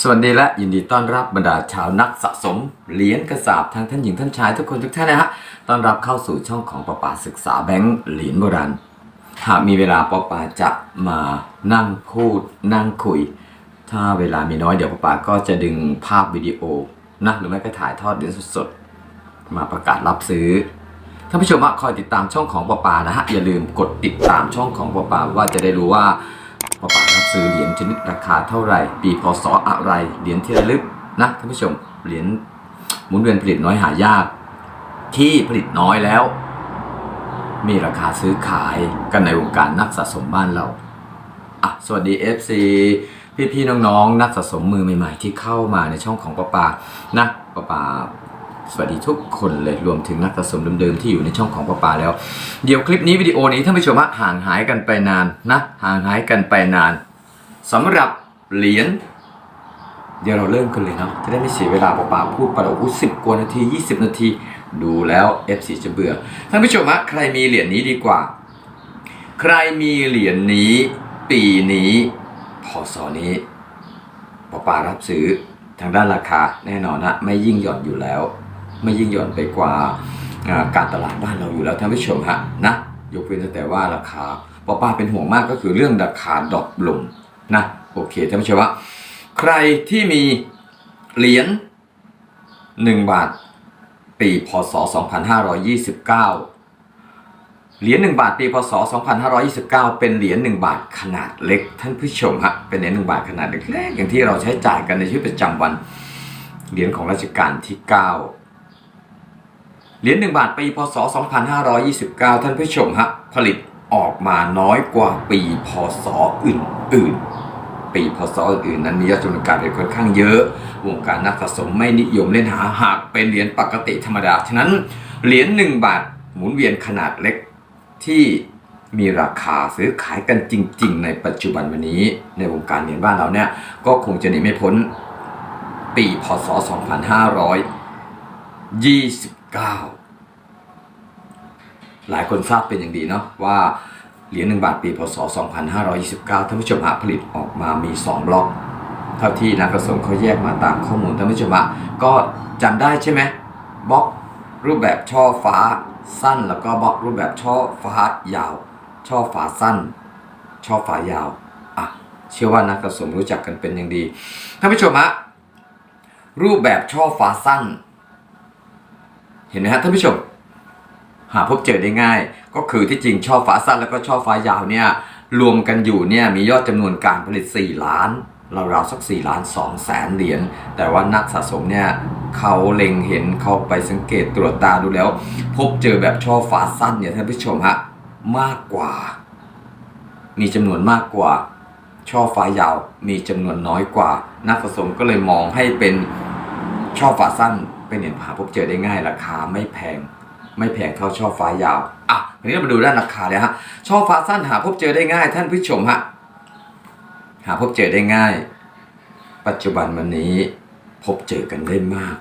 สวัสดีและยินดีต้อนรับบรรดาชาวนักสะสมเหรียญกระสาบทั้งท่านหญิงท่านชายทุกคนทุกท่านนะฮะต้อนรับเข้าสู่ช่องของประปาศึกษาแบงค์เหรียญโบราณหากมีเวลาประปาจะมานั่งพูดนั่งคุย ถ้าเวลามีน้อยเดี๋ยวประปาก็จะดึงภาพวิดีโอนะหรือไม่ก็ถ่ายทอดเหรียญสดๆมาประกาศรับซื้อท่านผู้ชมคอยติดตามช่องของปอปานะฮะอย่าลืมกดติดตามช่องของปอปาว่าจะได้รู้ว่าปอปา ซื้อเหรียญชนิดราคาเท่าไหร่ ปีพศอะไร เหรียญที่ระลึกนะท่านผู้ชม เหรียญหมุนเวียนผลิตน้อยหายาก ที่ผลิตน้อยแล้ว มีราคาซื้อขายกันในวงการนักสะสมบ้านเราอะสวัสดี FC พี่ๆน้องๆ นักสะสมมือใหม่ ๆ ที่เข้ามาในช่องของปอปานะปอปาสวัสดีทุกคนเลยรวมถึงนักสะสมเดิมๆที่อยู่ในช่องของป้าปาแล้ว เดี๋ยวคลิปนี้วิดีโอนี้ท่านผู้ชมฮะห่างหายกันไปนานนะห่างหายกันไปนาน สำหรับเหรียญเดี๋ยวเราเริ่มกันเลยเนาะจะได้ไม่เสียเวลาป้าปาพูดไปแล้วอู้สิบกว่านาที 20 นาที ดูแล้ว F4 จะเบื่อท่านผู้ชมฮะใครมีเหรียญนี้ดีกว่า ใครมีเหรียญนี้ ปีนี้พศนี้ปปารับซื้อทางด้านราคาแน่นอนฮะไม่ยิ่งหย่อนอยู่แล้ว ไม่ยิ่งหย่อนไปกว่าอ่าการตลาดบ้านเราอยู่แล้วท่านผู้ชมฮะนะยกเว้นแต่ว่าราคาป้าป้าเป็นห่วงมากก็คือเรื่องราคาดรอปลง นะโอเคท่านผู้ชมว่าใครที่มีเหรียญ1บาท ปีพศ 2529 เหรียญ1บาทปีพศ 2529 เป็นเหรียญ1บาทขนาดเล็ก ท่านผู้ชมฮะเป็นเหรียญ1บาทขนาดเล็กๆอย่างที่เราใช้จ่ายกันในชีวิตประจำวันเหรียญของรัชกาลที่ 9 เหรียญ1บาทปีพศ 2529 ท่านผู้ชมฮะผลิตออกมาน้อยกว่าปีพศอื่นๆ ปีพศอื่นนั้นมียอดจำนวนการผลิตค่อนข้างเยอะ วงการนักสะสมไม่นิยมเล่นหาหากเป็นเหรียญปกติธรรมดา ฉะนั้นเหรียญ1บาทหมุนเวียนขนาดเล็กที่มีราคาซื้อขายกันจริง ๆ ในปัจจุบันวันนี้ ในวงการเหรียญบ้านเราเนี่ยก็คงจะหนีไม่พ้นปีพศ 2529 หลายคนทราบเป็นอย่างดีเนาะว่า เหรียญ1บาทปีพศ 2529 ท่านผู้ชมฮะผลิตออกมามี 2 บล็อก เท่าที่นักกระสมเขาแยกมาตามข้อมูลท่านผู้ชมฮะก็จำได้ใช่ไหมบล็อกรูปแบบช่อฟ้าสั้น แล้วก็บล็อกรูปแบบช่อฟ้ายาว ช่อฟ้าสั้น ช่อฟ้ายาวอะเชื่อว่านักกระสมรู้จักกันเป็นอย่างดีท่านผู้ชมฮะรูปแบบช่อฟ้าสั้น เห็นไหมฮะท่านผู้ชม หาพบเจอได้ง่าย ก็คือที่จริงช่อฟ้าสั้นแล้วก็ช่อฟ้ายาวเนี่ยรวมกันอยู่เนี่ยมียอดจำนวนการผลิต 4 ล้านราวๆสัก4ล้าน2แสนเหรียญแต่ว่านักสะสมเนี่ยเขาเล็งเห็นเขาไปสังเกตตรวจตาดูแล้ว พบเจอแบบช่อฟ้าสั้นเนี่ยท่านผู้ชมฮะมากกว่า มีจำนวนมากกว่า ช่อฟ้ายาวมีจำนวนน้อยกว่า นักสะสมก็เลยมองให้เป็นช่อฟ้าสั้นเป็นเหรียญหาพบเจอได้ง่ายราคาไม่แพง ไม่แพงเท่าช่อฟ้ายาวอะทีนี้เรามาดูด้านราคาเลยฮะช่อฟ้าสั้นหาพบเจอได้ง่าย ท่านผู้ชมฮะหาพบเจอได้ง่าย ปัจจุบันวันนี้พบเจอกันได้มาก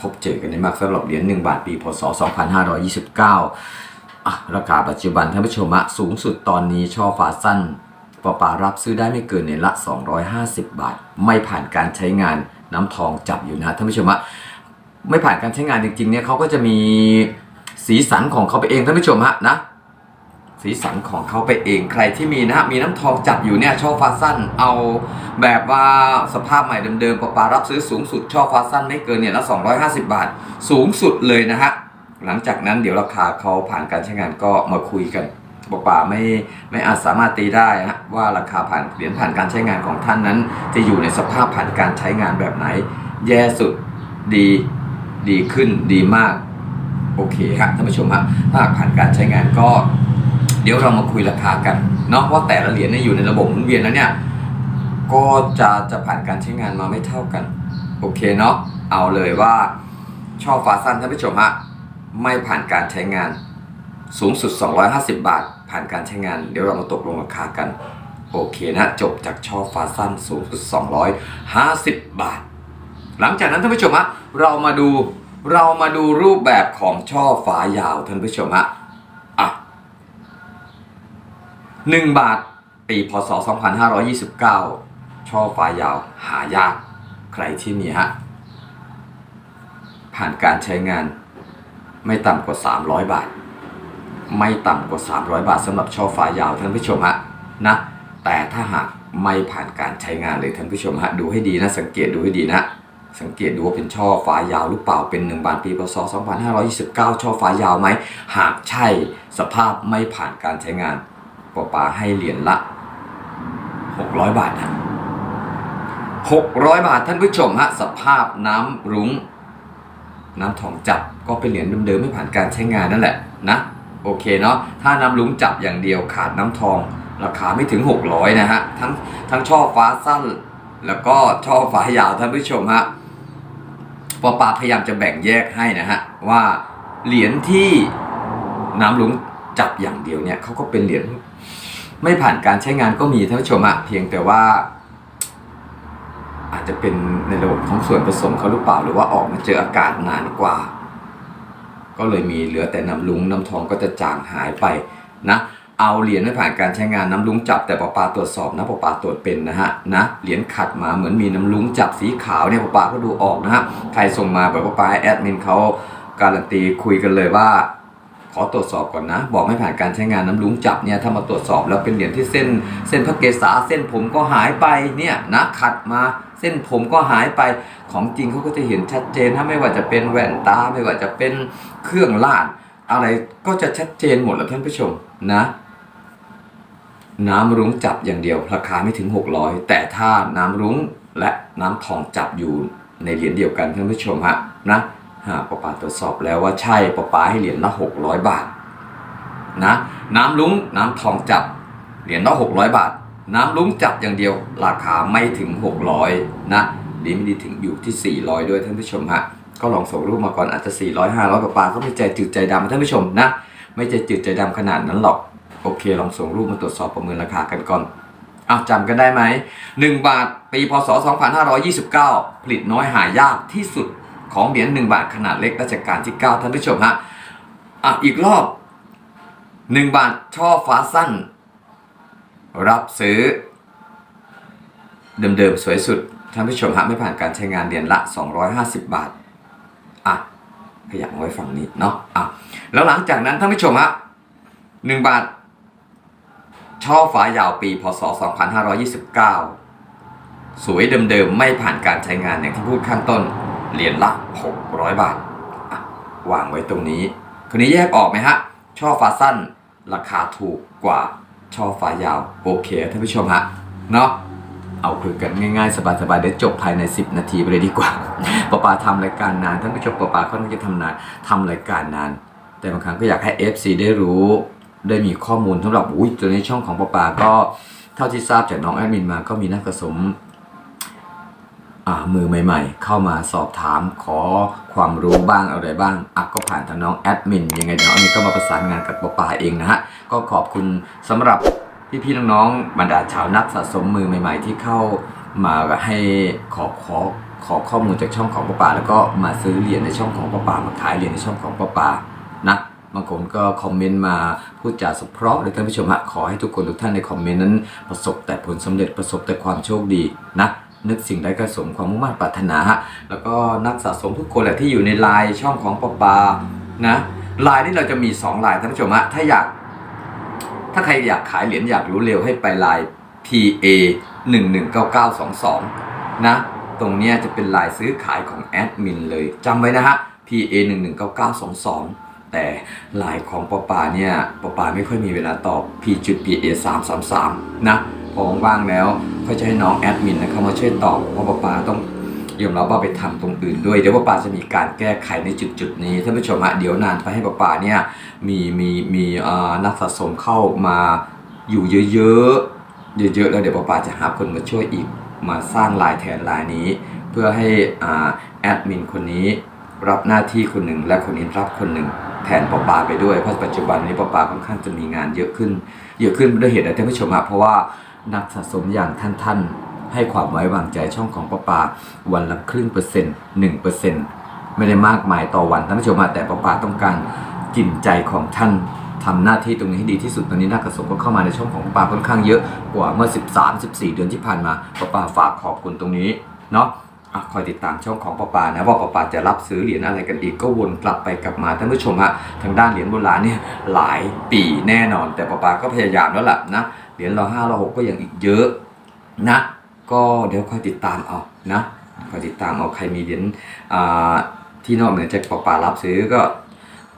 พบเจอกันได้มากสำหรับเหรียญ1บาทปีพศ 2529อะราคาปัจจุบันท่านผู้ชมฮะสูงสุดตอนนี้ช่อฟ้าสั้นปอปารับซื้อได้ไม่เกินเหรียละ 250 บาท ไม่ผ่านการใช้งานน้ำทองจับอยู่นะท่านผู้ชมฮะไม่ผ่านการใช้งานจริงๆเนี่ยเขาก็จะมี สีสันของเขาไปเองท่านผู้ชมฮะนะ สีสันของเขาไปเองใครที่มีนะฮะมีน้ำทองจับอยู่เนี่ยช่อฟ้าสั้นเอาแบบว่าสภาพใหม่เดิมๆปะปารับซื้อสูงสุดช่อฟ้าสั้นไม่เกินเนี่ยละ250บาท สูงสุดเลยนะฮะหลังจากนั้นเดี๋ยวราคาเขาผ่านการใช้งานก็มาคุยกันปะปาไม่ไม่อาจสามารถตีได้ฮะว่าราคาผ่านเหรียญผ่านการใช้งานของท่านนั้น จะอยู่ในสภาพผ่านการใช้งานแบบไหน แย่สุดดีดีขึ้นดีมาก โอเคครับท่านผู้ชมฮะถ้าหากผ่านการใช้งานก็ เดี๋ยวเรามาคุยราคากันเนาะว่าแต่ละเหรียญเนี่ยอยู่ในระบบหมุนเวียนแล้วเนี่ยก็จะจะผ่านการใช้งานมาไม่เท่ากัน โอเคเนาะเอาเลยว่าช่อฟ้าสั้นท่านผู้ชมฮะไม่ผ่านการใช้งาน สูงสุด 250 บาท ผ่านการใช้งาน เดี๋ยวเรามาตกลงราคากัน โอเคนะ จบจากช่อฟ้าสั้นสูงสุด 250 บาท หลังจากนั้นท่านผู้ชมฮะเรามาดู เรามาดูรูปแบบของช่อฟ้ายาวท่านผู้ชมฮะอะหนึ่งบาทปีพศ 2529 ช่อฟ้ายาวหายาก ใครที่มีฮะ ผ่านการใช้งานไม่ต่ำกว่า 300 บาท ไม่ต่ำกว่า 300 บาทสำหรับช่อฟ้ายาวท่านผู้ชมฮะนะ แต่ถ้าหากไม่ผ่านการใช้งานเลยท่านผู้ชมฮะ ดูให้ดีนะ สังเกตดูให้ดีนะ สังเกตดูว่าเป็นช่อฟ้ายาวหรือเปล่าเป็น 1 บาทปีพศ 2529 ช่อฟ้ายาวไหม หากใช่สภาพไม่ผ่านการใช้งานปอปาให้เหรียญละ 600 บาทนะ600 บาทท่านผู้ชมฮะสภาพน้ำรุ้ง น้ำทองจับก็เป็นเหรียญเดิมๆไม่ผ่านการใช้งานนั่นแหละนะโอเคเนาะถ้าน้ำลุงจับอย่างเดียวขาดน้ำทอง ราคาไม่ถึง 600 นะฮะทั้งทั้งช่อฟ้าสั้น แล้วก็ช่อฟ้ายาวท่านผู้ชมฮะ ปอปาพยายามจะแบ่งแยกให้นะฮะว่าเหรียญที่น้ำหลุงจับอย่างเดียวเนี่ยเขาก็เป็นเหรียญไม่ผ่านการใช้งานก็มีท่านผู้ชมอะเพียงแต่ว่า อาจจะเป็นในระบบของส่วนผสมเขาหรือเปล่าหรือว่าออกมาเจออากาศนานกว่า ก็เลยมีเหลือแต่น้ำลุงน้ำทองก็จะจางหายไปนะ เอาเหรียญไม่ผ่านการใช้งานน้ำลุงจับแต่ปอปาตรวจสอบนะปอปาตรวจเป็นนะฮะนะเหรียญขัดมาเหมือนมีน้ำลุงจับสีขาวเนี่ยปอปาก็ดูออกนะฮะใครส่งมาแบบปอปาแอดมินเขาการันตีคุยกันเลยว่า ขอตรวจสอบก่อนนะ บอกไม่ผ่านการใช้งานน้ำลุงจับเนี่ยถ้ามาตรวจสอบแล้วเป็นเหรียญที่เส้น เส้นพระเกศาเส้นผมก็หายไปเนี่ยนะขัดมาเส้นผมก็หายไปของจริงเขาก็จะเห็นชัดเจนถ้าไม่ว่าจะเป็นแว่นตาไม่ว่าจะเป็นเครื่องลาดอะไรก็จะชัดเจนหมดแล้วท่านผู้ชมนะ น้ำรุ้งจับอย่างเดียว ราคาไม่ถึง 600 แต่ถ้าน้ำรุ้งและน้ำทองจับอยู่ในเหรียญเดียวกันท่านผู้ชมฮะนะหากปอปาตรวจสอบแล้วว่าใช่ปอปาให้เหรียญละ600 บาทนะน้ำรุ้งน้ำทองจับเหรียญละ600 บาท น้ำรุ้งจับอย่างเดียว ราคาไม่ถึง 600 นะดีไม่ดีถึงอยู่ที่ 400 ด้วยท่านผู้ชมฮะก็ลองส่งรูปมาก่อนอาจจะ 400 500ปอปาก็ไม่ใจจืดใจดำท่านผู้ชมนะไม่ใจจืดใจดำขนาดนั้นหรอก โอเค ลองส่งรูปมาตรวจสอบประเมินราคากันก่อนอ้าวจำกันได้ไหม 1 บาทปีพศ 2529 ผลิตน้อยหายากที่สุดของเหรียญ1บาทขนาดเล็กรัชกาลที่ 9 ท่านผู้ชมฮะอะอีกรอบ 1 บาทช่อฟ้าสั้น รับซื้อ เดิมๆ สวยสุด ท่านผู้ชมฮะไม่ผ่านการใช้งานเหรียญละ 250 บาทอะขยับไว้ฝั่งนี้เนาะอะแล้วหลังจากนั้นท่านผู้ชมฮะหนึ่งบาท ช่อฟ้ายาวปี พศ 2529 สวยเดิมๆ ไม่ผ่านการใช้งานอย่างที่พูดข้างต้น เหรียญละ 600 บาท วางไว้ตรงนี้ คนนี้แยกออกไหมฮะ ช่อฟ้าสั้น ราคาถูกกว่าช่อฟ้ายาว โอเคท่านผู้ชมฮะ เนาะเอาคุยกันง่ายๆ สบายๆ เดี๋ยวจบภายใน 10 นาทีไปเลยดีกว่าปอปาทำรายการนาน ท่านผู้ชมปอปาค่อนข้างจะทำนานทำรายการนาน แต่บางครั้งก็อยากให้ FC ได้รู้ ได้มีข้อมูลสำหรับอุ้ยตัวในช่องของปอปาก็เท่าที่ทราบจากน้องแอดมินมาก็มีนักผสมมือใหม่ๆ เข้ามาสอบถามขอความรู้บ้างอะไรบ้างอะก็ผ่านทางน้องแอดมินยังไงเดี๋ยวน้องแอดมินก็มาประสานงานกับปอปาเองนะฮะก็ขอบคุณสำหรับพี่ๆน้องๆบรรดาชาวนักสะสมมือใหม่ ๆ ที่เข้ามาให้ขอขอขอข้อมูลจากช่องของป้าป่าแล้วก็มาซื้อเหรียญในช่องของป้าป่ามาขายเหรียญในช่องของป้าป่า บางคนก็คอมเมนต์มาพูดจาสุเพราะเลยท่านผู้ชมฮะขอให้ทุกคนทุกท่านในคอมเมนต์นั้น ประสบแต่ผลสำเร็จประสบแต่ความโชคดีนะนึกสิ่งใดก็สมความมุ่งมั่นปรารถนาฮะแล้วก็นักสะสมทุกคนแหละที่อยู่ในไลน์ช่องของปป่านะไลน์ที่เราจะมีสองไลน์ท่านผู้ชมฮะถ้าอยาก ถ้าใครอยากขายเหรียญอยากรู้เร็วให้ไปไลน์ PA 119922นะตรงนี้จะเป็นลายซื้อขายของแอดมินเลยจำไว้นะฮะ PA 119922 แต่ลายของปอปาเนี่ยปอปาไม่ค่อยมีเวลาตอบ P จุด PA 333นะพอว่างแล้วก็จะให้น้องแอดมินนะเข้ามาช่วยตอบเพราะปอปาต้องยอมรับว่าไปทำตรงอื่นด้วยเดี๋ยวปอปาจะมีการแก้ไขในจุดๆนี้ท่านผู้ชมฮะเดี๋ยวนานไปให้ปอปาเนี่ยมีมีมีอ่อนักสะสมเข้ามาอยู่เยอะๆเยอะๆแล้วเดี๋ยวป้าปาจะหาคนมาช่วยอีกมาสร้างลายแทนลายนี้ เพื่อให้อ่าแอดมินคนนี้ รับหน้าที่คนหนึ่งและคนนี้รับคนหนึ่งแทนป้าปาไปด้วยเพราะปัจจุบันนี้ป้าปาค่อนข้างจะมีงานเยอะขึ้น เยอะขึ้นด้วยเหตุอะไรท่านผู้ชมเพราะว่านักสะสมอย่างท่านๆให้ความไว้วางใจช่องของป้าปาวันละครึ่งเปอร์เซ็นต์หนึ่งเปอร์เซ็นต์ไม่ได้มากมายต่อวันท่านผู้ชมแต่ป้าปาต้องการกินใจของท่านทำหน้าที่ตรงนี้ให้ดีที่สุดตอนนี้นักกระสมก็เข้ามาในช่องของป้าปาค่อนข้างเยอะกว่าเมื่อ 13 14 เดือนที่ผ่านมาป้าปาฝากขอบคุณตรงนี้เนาะ คอยติดตามช่องของปอปานะว่าปอปาจะรับซื้อเหรียญอะไรกันอีกก็วนกลับไปกลับมาท่านผู้ชมฮะทางด้านเหรียญโบราณเนี่ยหลายปีแน่นอน แต่ปอปาก็พยายามแล้วล่ะนะเหรียญรอห้ารอหกก็ยังอีกเยอะนะ ก็เดี๋ยวคอยติดตามเอานะคอยติดตามเอาใครมีเหรียญที่นอกเหนือจากปอปารับซื้อก็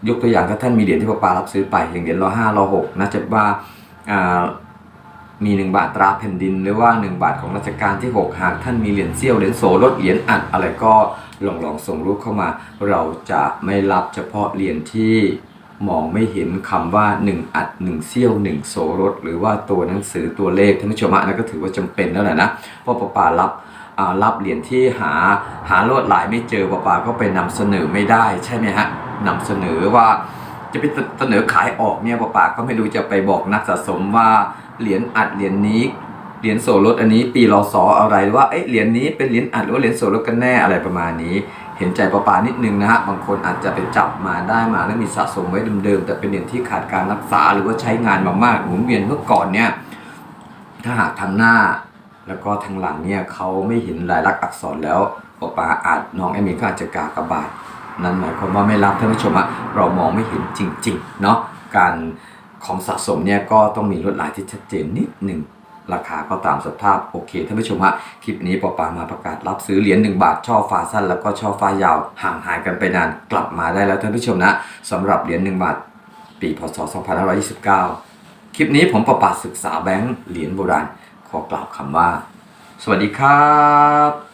ยกตัวอย่างถ้าท่านมีเหรียญที่ปอปารับซื้อไปอย่างเหรียญรอห้ารอหกนะจะว่า มี 1 บาทตราแผ่นดิน หรือว่า 1 บาทของรัชกาลที่ 6 หากท่านมีเหรียญเซี่ยวเหรียญโสลดเหรียญอัดอะไรก็ลองลองส่งรูปเข้ามา เราจะไม่รับเฉพาะเหรียญที่มองไม่เห็นคำว่า 1 อัด 1 เซี่ยว 1 โสรถ หรือว่าตัวหนังสือตัวเลขท่านผู้ชมอันนั้นก็ถือว่าจำเป็นแล้วแหละนะเพราะปปารับรับเหรียญที่หาหาลวดลายไม่เจอปาปาก็ไปนำเสนอไม่ได้ใช่ไหมฮะนำเสนอว่าจะไปเสนอขายออกเนี่ยปปาก็ไม่รู้จะไปบอกนักสะสมว่า เหรียญอัดเหรียญนี้เหรียญโสรถอันนี้ปีรอสออะไรว่าเอ้ยเหรียญนี้เป็นเหรียญอัดหรือว่าเหรียญโสรถกันแน่อะไรประมาณนี้ เห็นใจปาปานิดนึงนะฮะบางคนอาจจะไปจับมาได้มาแล้วมีสะสมไว้เดิมๆแต่เป็นเหรียญที่ขาดการรักษาหรือว่าใช้งานมามากหมุนเวียนเมื่อก่อนเนี่ยถ้าหากทางหน้า แล้วก็ทางหลังเนี่ยเขาไม่เห็นลายลักษณ์อักษรแล้วปาปาอาจน้องแอมมีก็อาจจะกากระบาทนั่นหมายความว่าไม่รับท่านผู้ชมอะเรามองไม่เห็นจริง ๆ เนาะการ ของสะสมเนี่ยก็ต้องมีลวดลายที่ชัดเจนนิดหนึ่งราคาก็ตามสภาพโอเคท่านผู้ชมฮะคลิปนี้ปอปามาประกาศรับซื้อเหรียญ1บาทช่อฟ้าสั้น แล้วก็ช่อฟ้ายาว ห่างหายกันไปนานกลับมาได้แล้วท่านผู้ชมนะสำหรับเหรียญ1บาทปีพศ 2529 คลิปนี้ผมประปาศึกษาแบงค์เหรียญโบราณ ขอกล่าวคำว่า สวัสดีครับ